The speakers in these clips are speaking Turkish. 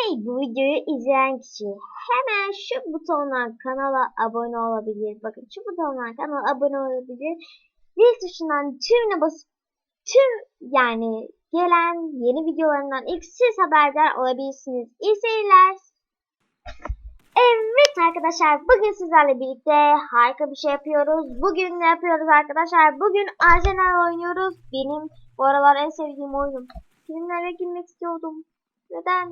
Hey bu videoyu izleyen kişi hemen şu butondan kanala abone olabilir. Bakın şu butondan kanala abone olabilir. Zil tuşundan tümüne basıp tüm yani gelen yeni videolarından ilk siz haberdar olabilirsiniz. İyi seyirler. Evet arkadaşlar bugün sizlerle birlikte harika bir şey yapıyoruz. Bugün ne yapıyoruz arkadaşlar? Bugün Arsenal oynuyoruz. Benim bu aralar en sevdiğim oyunum. Filmlere girmek istiyordum. Neden?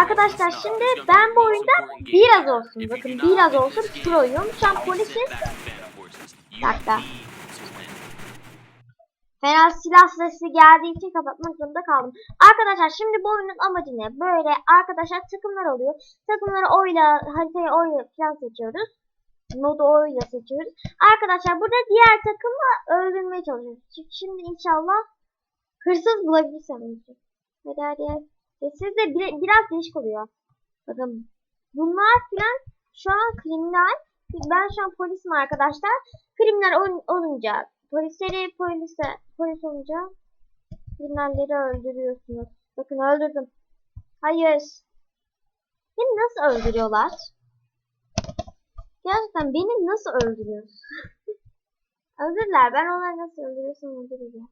Arkadaşlar şimdi ben bu oyunda biraz olsun bakın biraz olsun proyum. Şu an polisiz. Bir dakika. Fena silah sesi geldiği için kapatmak zorunda kaldım. Arkadaşlar şimdi bu oyunun amacı ne? Böyle arkadaşlar takımlar oluyor. Takımları oyla, haritayı oyla falan seçiyoruz. Modu oyla seçiyoruz. Arkadaşlar burada diğer takımı öldürmeye çalışıyoruz. Şimdi inşallah hırsız bulabilirsem. Hadi hadi hadi. Sessiz de bir, biraz değişik oluyor. Bakın bunlar filan şu an kriminal. Ben şu an polisim arkadaşlar. Kriminal ol- olunca polisleri polise polis olunca kriminalleri öldürüyorsunuz. Bakın öldürdüm. Hayır. Beni nasıl öldürüyorlar? Gerçekten beni nasıl öldürüyorsun? Öldürürler. Ben onları nasıl öldürüyorsam öldürürler.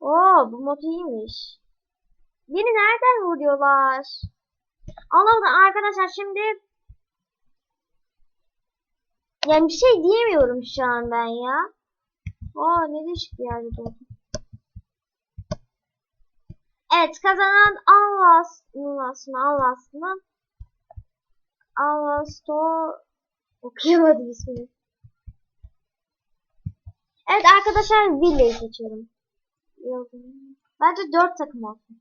Oo bu mod iyiymiş. Beni nereden vuruyorlar? Allah'ım arkadaşlar şimdi yani bir şey diyemiyorum şu an ben ya. Aa ne değişik bir yerde doğdum. Evet kazanan Allahs Allahs mı Allahs mı? Allahs to okuyamadım ismini. Evet arkadaşlar Villa'yı seçiyorum. Bence dört takım olsun.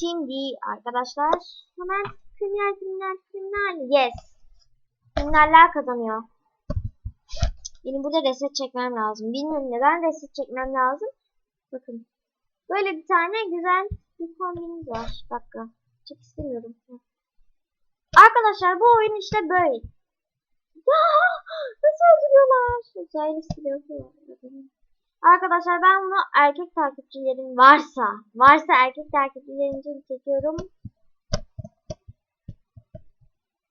Şimdi arkadaşlar hemen kriminal kriminal kriminal yes. Kriminaller kazanıyor. Benim burada reset çekmem lazım. Bilmiyorum neden reset çekmem lazım. Bakın. Böyle bir tane güzel bir kombinimiz var. Dakika. Çek istemiyorum. Arkadaşlar bu oyun işte böyle. Ya nasıl öldürüyorlar? Uzaylı silahı var. Arkadaşlar ben bunu erkek takipçilerim varsa, varsa erkek takipçilerim için çekiyorum.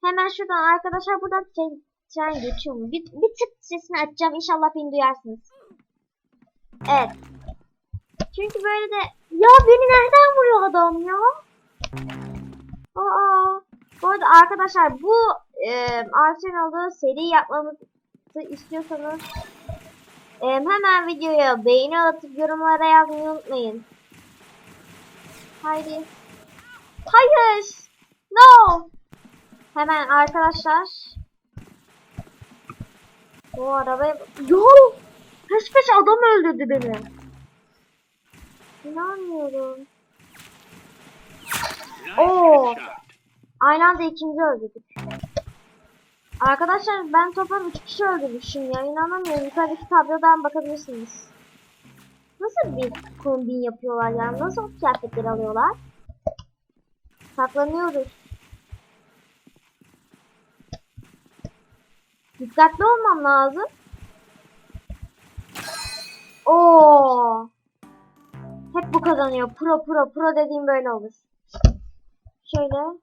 Hemen şuradan arkadaşlar buradan tren, tren geçiyor? Bir, bir tık sesini açacağım. İnşallah beni duyarsınız. Evet. Çünkü böyle de ya beni nereden vuruyor adam ya? Aa. Bu arada arkadaşlar bu e, Arsenal'da seri yapmamızı istiyorsanız ee, hemen videoya beğeni atıp yorumlara yazmayı unutmayın. Haydi. Hayır. No. Hemen arkadaşlar. Bu arabaya... Yo. Peş peş adam öldürdü beni. İnanmıyorum. Oo. Aynı anda ikimizi öldürdük. Arkadaşlar ben toplam 3 kişi öldürmüşüm ya inanamıyorum. Yukarıdaki tablodan bakabilirsiniz. Nasıl bir kombin yapıyorlar yani? Nasıl o kıyafetleri alıyorlar? Saklanıyoruz. Dikkatli olmam lazım. Oo. Hep bu kazanıyor. Pro pro pro dediğim böyle olur. Şöyle.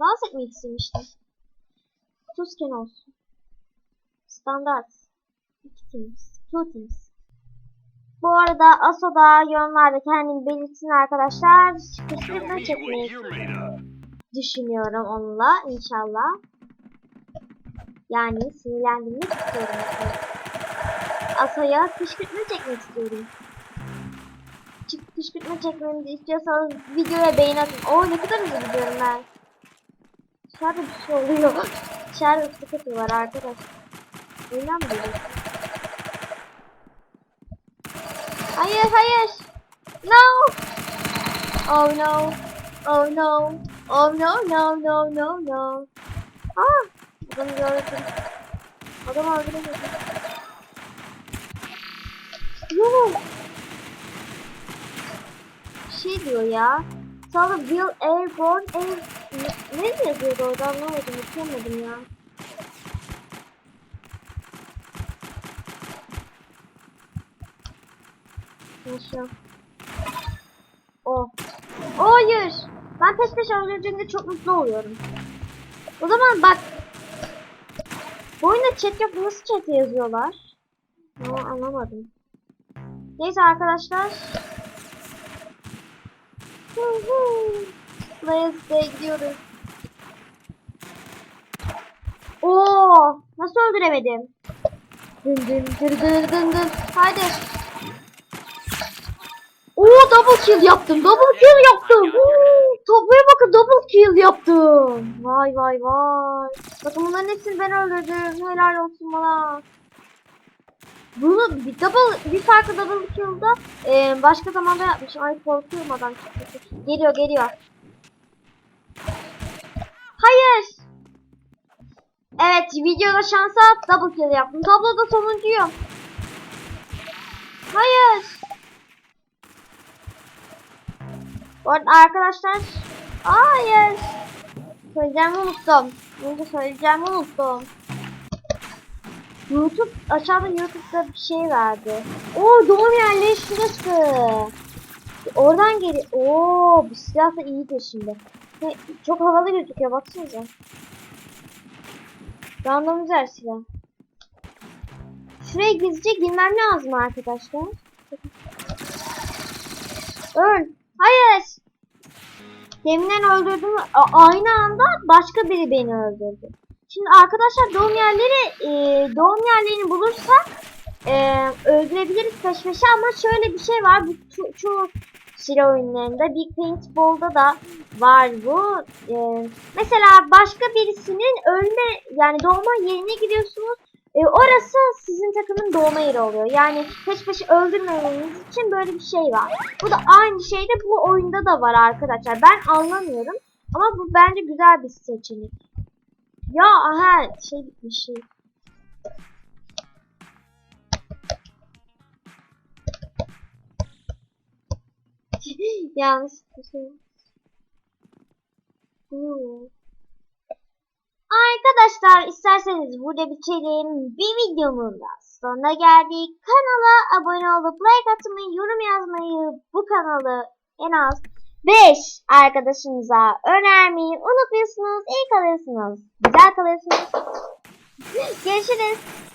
Dans etmek istemiştim. Tusken olsun. Standart. İki teams. Two teams. Bu arada Aso'da yorumlarda kendini belirtsin arkadaşlar. Kışkırtma çekmeyi düşünüyorum onunla inşallah. Yani sinirlendirmek istiyorum. Aso'ya kışkırtma çekmek istiyorum. Kışkırtma çekmemi istiyorsanız videoya beğeni atın. Oo ne kadar hızlı gidiyorum ben. Dışarıda bir şey oluyor. Dışarıda sıkıntı var arkadaş. İnanmıyorum. Hayır hayır. No. Oh no. Oh no. Oh no no no no no. Ah. Adamı gördüm. Adamı öldüremedim. Yok. Şey diyor ya. Sonra Will Airborne Air... Ne, ne yazıyordu orada anlamadım. Okuyamadım ya. Yaşa. hayır. Ben peş peşe öldürdüğümde çok mutlu oluyorum. O zaman bak. Bu oyunda chat yok. Nasıl chat yazıyorlar? Ama anlamadım. Neyse arkadaşlar. Hu hu. Day gidiyoruz. Oo, nasıl öldüremedim? Dın dın dır dır dın dın. Haydi. Oo double kill yaptım. Double kill yaptım. Huu, tabloya bakın double kill yaptım. Vay vay vay. Bakın bunların hepsini ben öldürdüm. Helal olsun bana. Bunu bir double bir farklı double kill'da e, başka zamanda yapmışım. Ay korkuyorum adam. Geliyor geliyor. Hayır. Evet videoda şansa double kill yaptım. Tabloda sonuncuyum. Hayır. Bu arada arkadaşlar hayır. Söyleyeceğimi unuttum. Neyse söyleyeceğimi unuttum. YouTube aşağıda YouTube'da bir şey verdi. Oo doğum yerleri şurası. Oradan geri. Oo bu silah da iyidir şimdi. Çok havalı gözüküyor baksanıza. Random güzel silah. Şuraya gizlice girmem lazım arkadaşlar. Öl. Hayır. Deminden öldürdüm. Aynı anda başka biri beni öldürdü. Şimdi arkadaşlar doğum yerleri e, doğum yerlerini bulursak e, öldürebiliriz peş peşe ama şöyle bir şey var. Bu ço- çoğu silah oyunlarında Big Paintball'da da var bu. E, mesela başka birisinin ölme yani doğma yerine gidiyorsunuz. E, orası sizin takımın doğma yeri oluyor. Yani peş peşe öldürmemeniz için böyle bir şey var. Bu da aynı şey de bu oyunda da var arkadaşlar. Ben anlamıyorum. Ama bu bence güzel bir seçenek. Ya aha şey bitmiş şey. Yanlış şey. Hmm. Arkadaşlar isterseniz burada bitirelim. Bir videomun da sonuna geldik. Kanala abone olup like atmayı, yorum yazmayı, bu kanalı en az 5 arkadaşınıza önermeyi unutmuyorsunuz. İyi kalırsınız. Güzel kalırsınız. Görüşürüz.